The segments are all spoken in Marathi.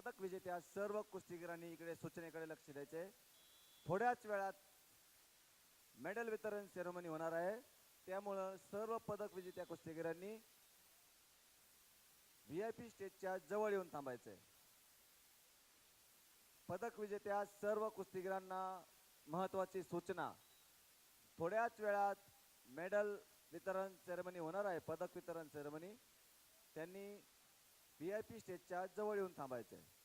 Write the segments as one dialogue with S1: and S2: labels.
S1: पदक विजेत्या सर्व कुस्तीगिरांनी इकडे सूचनेकडे लक्ष द्यायचे. थोड्याच वेळात मेडल वितरण सेरेमनी होणार आहे. त्यामुळं सर्व पदक विजेत्या कुस्तीगिरांनी व्ही आय पी स्टेजच्या जवळ येऊन थांबायचंय. पदक विजेत्या सर्व कुस्तीगिरांना महत्वाची सूचना. थोड्याच वेळात मेडल वितरण सेरेमनी होणार आहे. पदक वितरण सेरेमनी. त्यांनी व्ही आय पी स्टेजच्या जवळ येऊन थांबायचं आहे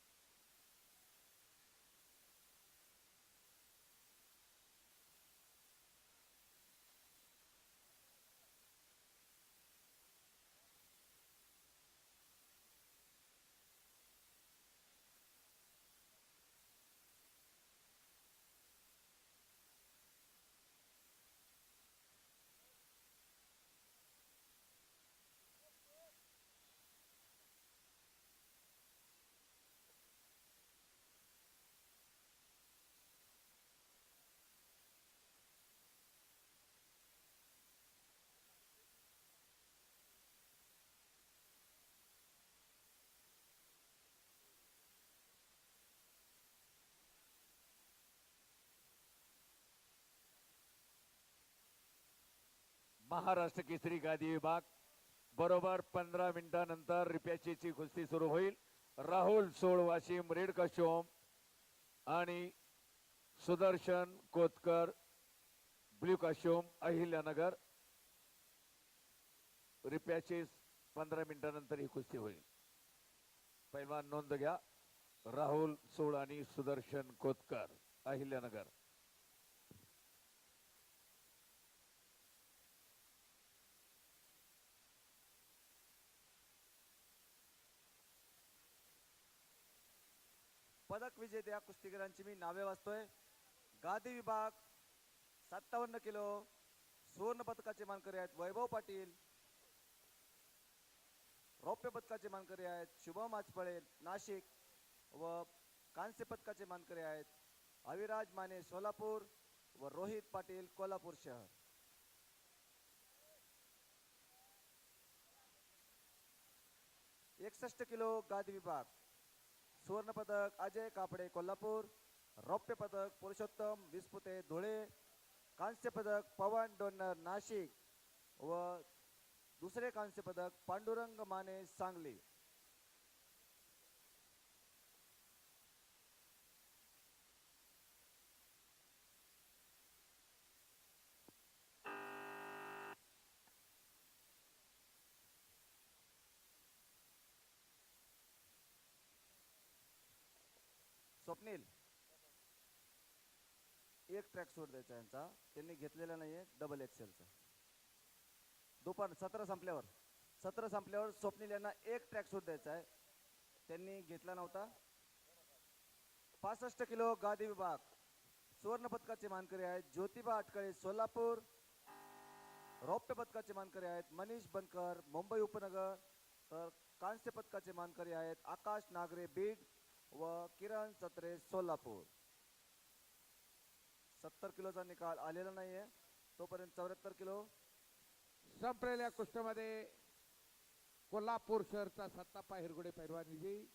S2: महाराष्ट्र केसरी गादी विभाग. बरोबर पंधरा मिनिटानंतर रिपॅचीची कुस्ती सुरू होईल. राहुल सोळ वाशिम रेड कशोम आणि सुदर्शन कोतकर ब्ल्यू कशोम अहिल्यानगर. रिपॅचेस पंधरा मिनिटानंतर ही कुस्ती होईल. पहिलवान नोंद घ्या. राहुल सोळ आणि सुदर्शन कोतकर अहिल्यानगर.
S1: पदक विजेत्या कुस्तीगीरांची मी नावे वाचतोय. गादी विभाग सत्तावन्न किलो सुवर्ण पदकाचे मानकरी आहेत वैभव पाटील रौप्य पदकाचे मानकरी आहेत शुभम आचपळे नाशिक व कांस्य पदकाचे मानकरी आहेत अविराज माने सोलापूर व रोहित पाटील कोल्हापूर शहर. एकसष्ट किलो गादी विभाग. सुवर्ण पदक अजय कापडे कोल्हापूर. रौप्य पदक पुरुषोत्तम विस्पुते धुळे. कांस्य पदक पवन डोन्नर नाशिक. व दुसरे कांस्य पदक पांडुरंग माने सांगली. स्वप्नील एक ट्रॅक सूट द्यायचा यांचा. त्यांनी घेतलेला नाही आहे डबल एक्सेलचा दुपार सत्र संपल्यावर सत्र संपल्यावर स्वप्नील यांना एक ट्रॅक सूट द्यायचा आहे. त्यांनी घेतला नव्हता. पासष्ट किलो गादी विभाग. सुवर्ण पदकाचे मानकरी आहेत ज्योतिबा अटकळे सोलापूर. रौप्य पदकाचे मानकरी आहेत मनीष बनकर मुंबई उपनगर. तर कांस्य पदकाचे मानकरी आहेत आकाश नागरे बीड. व किरण सत्रे सोलापूर. सत्तर किलोचा निकाल आलेला नाहीये. तोपर्यंत चौऱ्याहत्तर किलो.
S3: संपलेल्या कुस्तीमध्ये कोल्हापूर शहरचा सत्तापा हिरगुडे पैलवान विजयी.